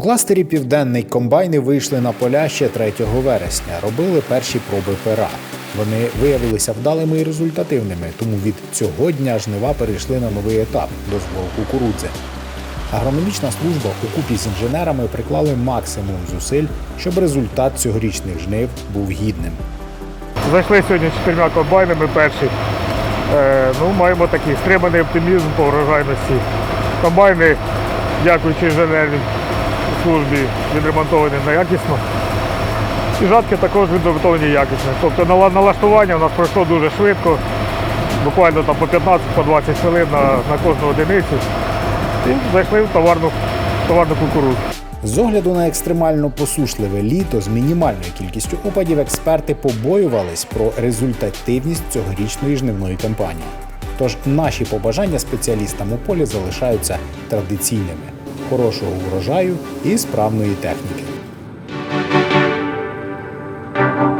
кластері Південний комбайни вийшли на поля ще 3 вересня, робили перші проби пера. Вони виявилися вдалими і результативними, тому від цього дня жнива перейшли на новий етап до збору кукурудзи. Агрономічна служба у купі з інженерами приклали максимум зусиль, щоб результат цьогорічних жнив був гідним. Зайшли сьогодні чотирма комбайнами перші. Е, ну, маємо такий стриманий оптимізм по врожайності. Комбайни, дякуючи службі, відремонтовані неякісно. І жатки також відремонтовані якісно. Тобто налаштування у нас пройшло дуже швидко, буквально там по 15-20 хвилин на, на кожну одиницю. І зайшли в товарну, товарну кукурудзу. З огляду на екстремально посушливе літо з мінімальною кількістю опадів експерти побоювались про результативність цьогорічної жнивної кампанії. Тож наші побажання спеціалістам у полі залишаються традиційними: хорошого урожаю і справної техніки. Thank you.